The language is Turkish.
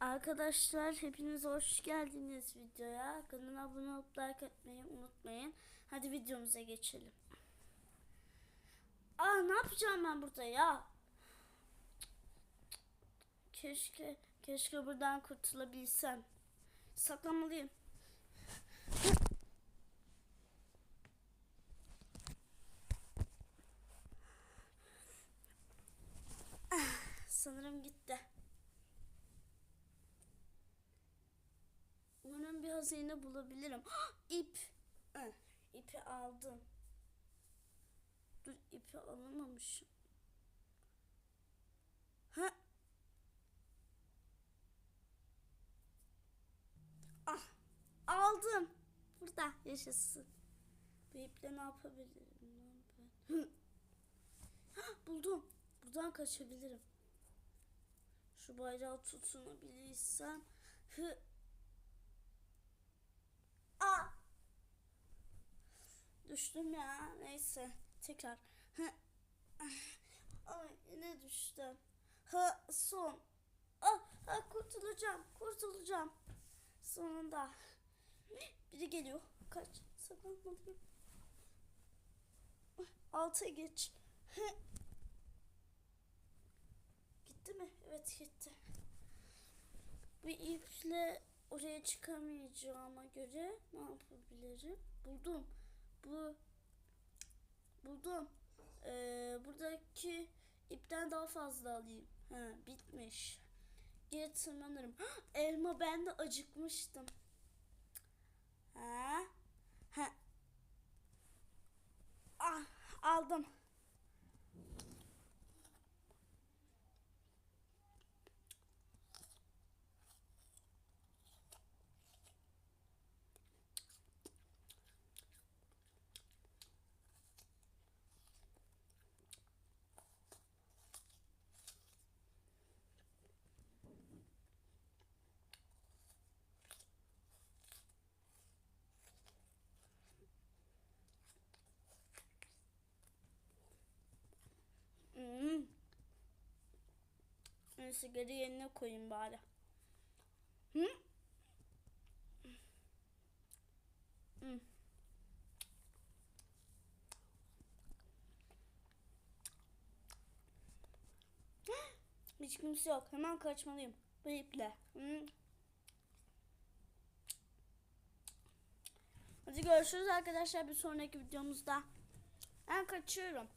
Arkadaşlar hepiniz hoş geldiniz videoya. Kanala abone olup like etmeyi unutmayın. Hadi videomuza geçelim. Aa ne yapacağım ben burada ya? Keşke keşke buradan kurtulabilsem. Saklamalıyım. Ah, Sanırım gitti. Umarım bir hazine bulabilirim. İp. Eh, ipi aldım. Dur ipi alamamışım. Ha. Ah aldım. Burada yaşasın. Bu iple ne yapabilirim lan ben? Buldum. Buradan kaçabilirim. Şu bayrağı tutunabilirsem. Hı. Aa! Düştüm ya. Neyse. Tekrar. Hı. Ay yine düştüm. Ha son. Ah, ah kurtulacağım. Kurtulacağım. Sonunda. Biri geliyor. Kaç. Saklanmalıyım. Alta geç. Hı. Gitti mi? Evet gitti. Bu iple oraya çıkamayacağıma göre ne yapabilirim? Buldum. Bu buldum. Ee, buradaki ipten daha fazla alayım. Ha, bitmiş. Geri tırmanırım. Elma ben de acıkmıştım. Ha? Ha. Ah, aldım. Hmm. Neyse geri yerine koyayım bari. Hı? Hmm. Hiç kimse yok. Hemen kaçmalıyım. Bu iple. Hmm. Hadi görüşürüz arkadaşlar bir sonraki videomuzda. Ben kaçıyorum.